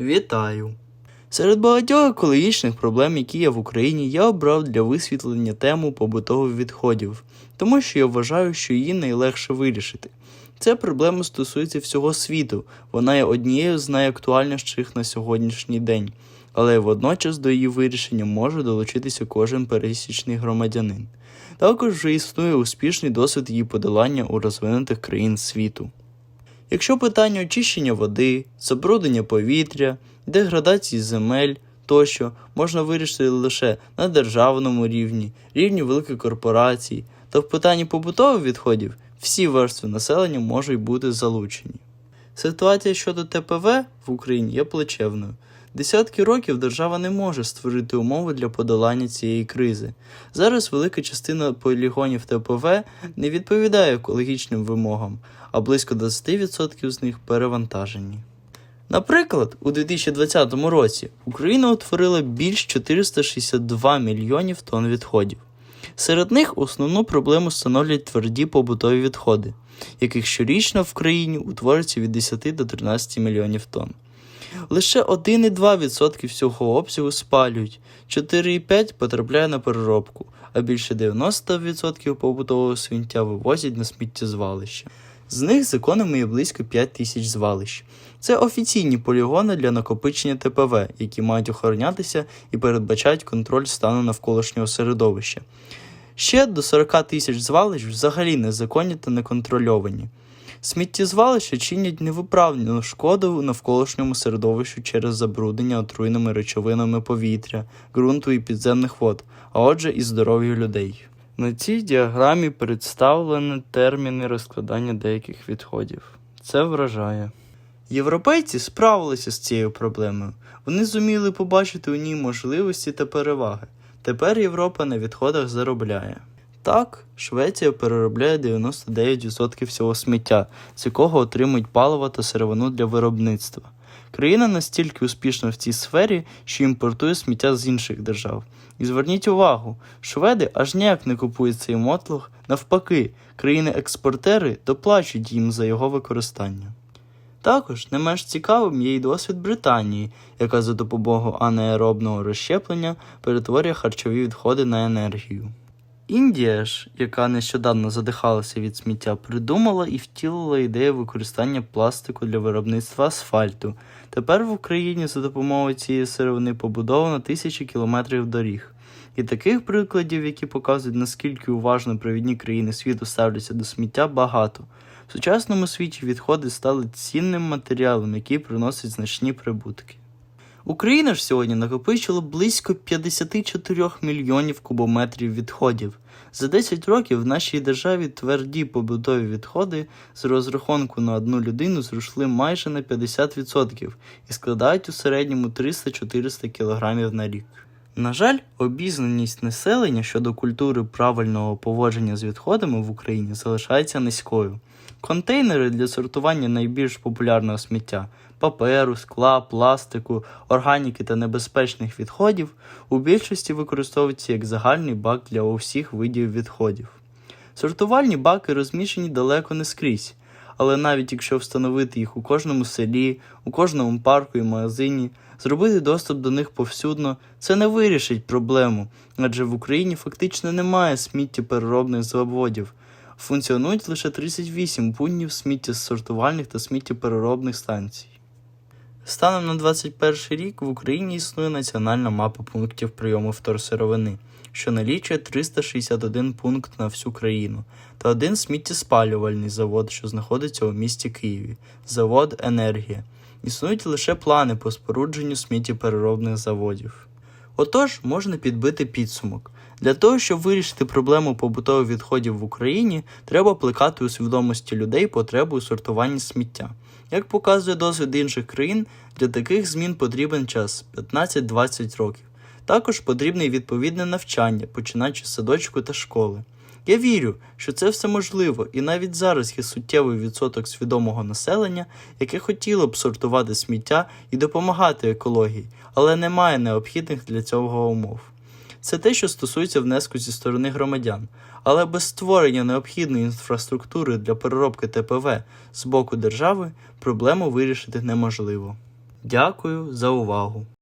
Вітаю! Серед багатьох екологічних проблем, які є в Україні, я обрав для висвітлення тему побутових відходів, тому що я вважаю, що її найлегше вирішити. Ця проблема стосується всього світу, вона є однією з найактуальніших на сьогоднішній день, але водночас до її вирішення може долучитися кожен пересічний громадянин. Також вже існує успішний досвід її подолання у розвинутих країн світу. Якщо питання очищення води, забруднення повітря, деградації земель тощо можна вирішити лише на державному рівні, рівні великих корпорацій, то в питанні побутових відходів всі верстви населення можуть бути залучені. Ситуація щодо ТПВ в Україні є плачевною. Десятки років держава не може створити умови для подолання цієї кризи. Зараз велика частина полігонів ТПВ не відповідає екологічним вимогам, а близько 20% з них перевантажені. Наприклад, у 2020 році Україна утворила більш 462 мільйонів тонн відходів. Серед них основну проблему становлять тверді побутові відходи, яких щорічно в країні утворюється від 10 до 13 мільйонів тонн. Лише 1,2% всього обсягу спалюють, 4,5% потрапляє на переробку, а більше 90% побутового сміття вивозять на сміттєзвалище. З них законами є близько 5 тисяч звалищ. Це офіційні полігони для накопичення ТПВ, які мають охоронятися і передбачають контроль стану навколишнього середовища. Ще до 40 тисяч звалищ взагалі незаконні та неконтрольовані. Сміттєзвалища чинять невиправдану шкоду навколишньому середовищу через забруднення отруйними речовинами повітря, ґрунту і підземних вод, а отже і здоров'ю людей. На цій діаграмі представлені терміни розкладання деяких відходів. Це вражає. Європейці справилися з цією проблемою. Вони зуміли побачити у ній можливості та переваги. Тепер Європа на відходах заробляє. Так, Швеція переробляє 99% всього сміття, з якого отримують паливо та сировину для виробництва. Країна настільки успішна в цій сфері, що імпортує сміття з інших держав. І зверніть увагу, шведи аж ніяк не купують цей мотлох, навпаки, країни-експортери доплачують їм за його використання. Також не менш цікавим є й досвід Британії, яка за допомогою анаеробного розщеплення перетворює харчові відходи на енергію. Індія ж, яка нещодавно задихалася від сміття, придумала і втілила ідею використання пластику для виробництва асфальту. Тепер в Україні за допомогою цієї сировини побудовано тисячі кілометрів доріг. І таких прикладів, які показують, наскільки уважно провідні країни світу ставляться до сміття, багато. В сучасному світі відходи стали цінним матеріалом, який приносить значні прибутки. Україна ж сьогодні накопичила близько 54 мільйонів кубометрів відходів. За 10 років в нашій державі тверді побутові відходи з розрахунку на одну людину зросли майже на 50% і складають у середньому 300-400 кг на рік. На жаль, обізнаність населення щодо культури правильного поводження з відходами в Україні залишається низькою. Контейнери для сортування найбільш популярного сміття паперу, скла, пластику, органіки та небезпечних відходів у більшості використовуються як загальний бак для усіх видів відходів. Сортувальні баки розміщені далеко не скрізь, але навіть якщо встановити їх у кожному селі, у кожному парку і магазині, зробити доступ до них повсюдно, це не вирішить проблему, адже в Україні фактично немає сміттєпереробних заводів. Функціонують лише 38 пунктів сміттєсортувальних та сміттєпереробних станцій. Станом на 2021 рік в Україні існує національна мапа пунктів прийому вторсировини, що налічує 361 пункт на всю країну, та один сміттєспалювальний завод, що знаходиться у місті Києві, завод Енергія. Існують лише плани по спорудженню сміттєпереробних заводів. Отож, можна підбити підсумок. Для того, щоб вирішити проблему побутових відходів в Україні, треба плекати у свідомості людей потребу у сортуванні сміття. Як показує досвід інших країн, для таких змін потрібен час 15-20 років. Також потрібне відповідне навчання, починаючи з садочку та школи. Я вірю, що це все можливо, і навіть зараз є суттєвий відсоток свідомого населення, яке хотіло б сортувати сміття і допомагати екології, але немає необхідних для цього умов. Це те, що стосується внеску зі сторони громадян, але без створення необхідної інфраструктури для переробки ТПВ з боку держави проблему вирішити неможливо. Дякую за увагу!